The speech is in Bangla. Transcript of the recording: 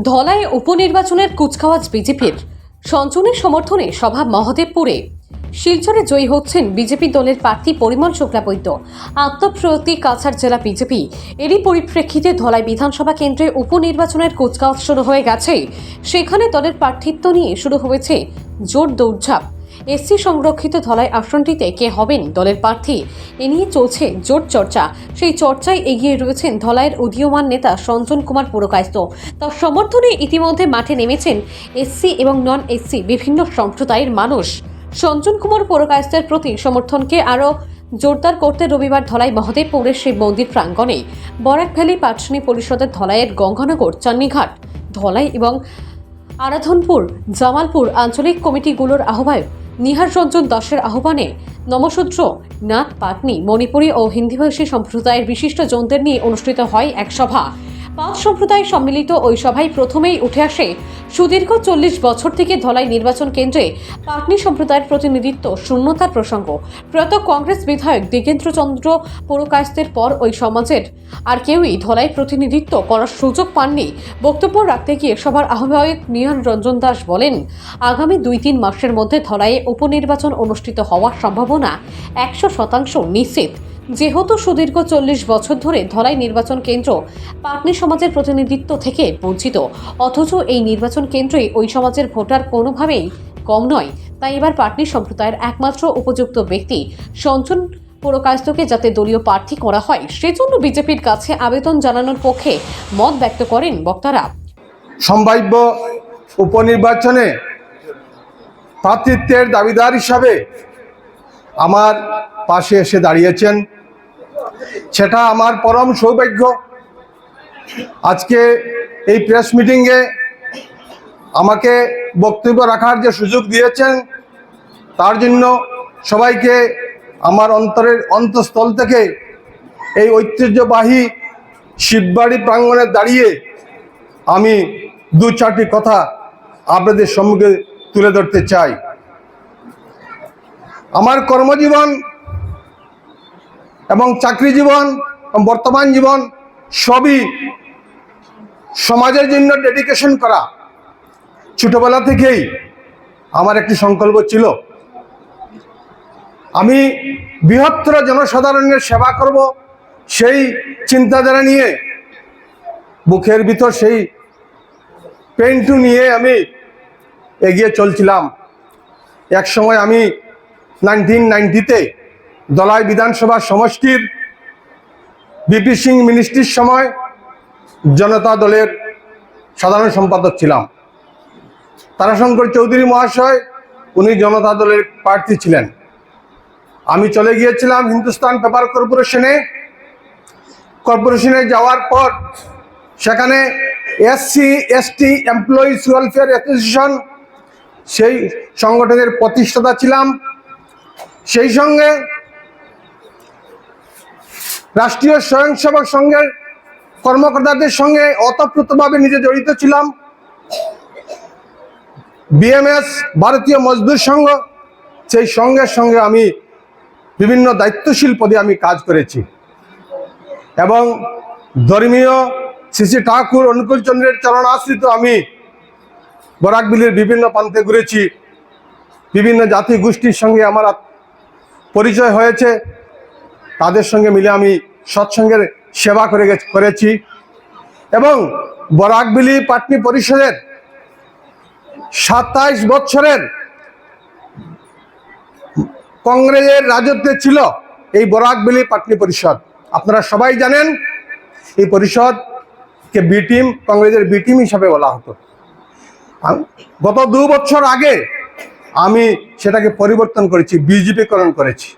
ধলায় উপনির্বাচনের কুচকাওয়াজ বিজেপির। সঞ্চনের সমর্থনে সভা মহাদেবপুরে। শিলচরে জয়ী হচ্ছেন বিজেপি দলের প্রার্থী পরিমল শুক্লাবৈদ্য আত্মপ্রতি কাছাড় জেলা বিজেপি। এরই পরিপ্রেক্ষিতে ধলাই বিধানসভা কেন্দ্রে উপনির্বাচনের কুচকাওয়াজ শুরু হয়ে গেছে। সেখানে দলের প্রার্থিত্ব নিয়ে শুরু হয়েছে জোর দৌড়ঝাঁপ। এসসি সংরক্ষিত ধলাই আসনটিতে কে হবেন দলের প্রার্থী? এ নিয়ে চলছে জোট চর্চা। সেই চর্চায় এগিয়ে রয়েছেন ধলাইয়ের উদীয়মান নেতা সঞ্জন কুমার পুরকায়স্ত তার সমর্থনে ইতিমধ্যে মাঠে নেমেছেন এসসি এবং নন এসসি বিভিন্ন সম্প্রদায়ের মানুষ। সঞ্জন কুমার পুরকায়স্তের প্রতি সমর্থনকে আরও জোরদার করতে রবিবার ধলাই মহাদেবপুরের শিব মন্দির প্রাঙ্গণে বরাক ভ্যালি পাটশনী পরিষদের ধলাইয়ের গঙ্গানগর, চান্নিঘাট, ধলাই এবং আরাধনপুর, জামালপুর আঞ্চলিক কমিটিগুলোর আহ্বায়ক নিহার রঞ্জন দাসের আহ্বানে নমসূত্র নাথ পাটনি, মণিপুরী ও হিন্দিভাষী সম্প্রদায়ের বিশিষ্ট জনদের নিয়ে অনুষ্ঠিত হয় এক সভা। পাঁচ সম্প্রদায় সম্মিলিত ওই সভায় প্রথমেই উঠে আসে সুদীর্ঘ চল্লিশ বছর থেকে ধলাই নির্বাচন কেন্দ্রে পাটনি সম্প্রদায়ের প্রতিনিধিত্ব, শূন্যতার প্রসঙ্গ। প্রয়াত কংগ্রেস বিধায়ক দিগেন্দ্র চন্দ্র পুরকায়স্তের পর ওই সমাজের আর কেউই ধলাই প্রতিনিধিত্ব করার সুযোগ পাননি বক্তব্য রাখতে গিয়ে সভার আহ্বায়ক নিহার রঞ্জন দাস বলেন, আগামী দুই তিন মাসের মধ্যে ধলাইয়ে উপনির্বাচন অনুষ্ঠিত হওয়ার সম্ভাবনা একশো শতাংশ নিশ্চিত। যেহেতু সুদীর্ঘ চল্লিশ বছর ধরে ধলাই নির্বাচন কেন্দ্র পাটনি সমাজের প্রতিনিধিত্ব থেকে বঞ্চিত, অথচ এই নির্বাচন কেন্দ্রে ওই সমাজের ভোটার কোনোভাবেই কম নয়। তাই এবার পাটনি সম্প্রদায়ের একমাত্র উপযুক্ত ব্যক্তি সঞ্চন পুরকায়স্তকে যাতে দলীয় প্রার্থী করা হয়, সেজন্য বিজেপির কাছে আবেদন জানানোর পক্ষে মত ব্যক্ত করেন বক্তারা। সম্ভাব্য উপনির্বাচনে প্রার্থিত্বের দাবিদার হিসাবে আমার পাশে এসে দাঁড়িয়েছেন। সেটা আমার পরম সৌভাগ্য। আজকে এই প্রেস মিটিংয়ে আমাকে বক্তব্য রাখার যে সুযোগ দিয়েছেন, তার জন্য সবাইকে আমার অন্তরের অন্তঃস্থল থেকে এই ঐতিহ্যবাহী শিববাড়ি প্রাঙ্গণে দাঁড়িয়ে আমি দু চারটি কথা আপনাদের সম্মুখে তুলে ধরতে চাই। আমার কর্মজীবন এবং চাকরি জীবন বর্তমান জীবন সবই সমাজের জন্য ডেডিকেশন করা। ছোটবেলা থেকেই আমার একটি সংকল্প ছিল, আমি বৃহত্তর জনসাধারণের সেবা করব সেই চিন্তাধারা নিয়ে, বুকের ভিতর সেই পেন্টু নিয়ে আমি এগিয়ে চলছিলাম। এক সময় আমি নাইনটিন নাইনটিতে দলাই বিধানসভা সমষ্টির বিপি সিং মিনিস্ট্রির সময় জনতা দলের সাধারণ সম্পাদক ছিলাম। তারাশঙ্কর চৌধুরী মহাশয়, উনি জনতা দলের প্রার্থী ছিলেন। আমি চলে গিয়েছিলাম হিন্দুস্তান পেপার কর্পোরেশনে। কর্পোরেশনে যাওয়ার পর সেখানে SC ST employees welfare association সেই সংগঠনের প্রতিষ্ঠাতা ছিলাম। সেই সঙ্গে রাষ্ট্রীয় স্বয়ংসেবক সংঘের কর্মকর্তাদের সঙ্গে অতপ্রতভাবে নিজে জড়িত ছিলাম। বিএমএস, ভারতীয় মজদুর সংঘ, সেই সঙ্গের সঙ্গে আমি বিভিন্ন দায়িত্বশীল পদে আমি কাজ করেছি। এবং ধর্মীয় শ্রী ঠাকুর অনুকূল চন্দ্রের চরণ আশ্রিত আমি বরাকবিলির বিভিন্ন প্রান্তে ঘুরেছি। বিভিন্ন জাতি গোষ্ঠীর সঙ্গে আমার পরিচয় হয়েছে। তাদের সঙ্গে মিলে আমি সৎসঙ্গের সেবা করে করেছি। এবং বরাকবিলি পাটনি পরিষদের সাতাইশ বছরের কংগ্রেসের রাজত্বে ছিল এই বরাকবিলি পাটনি পরিষদ। আপনারা সবাই জানেন, এই পরিষদকে বি টিম কংগ্রেসের বি টিম হিসাবে বলা হতো। গত দু বছর আগে আমি সেটাকে পরিবর্তন করেছি বিজেপিকরণ করেছি।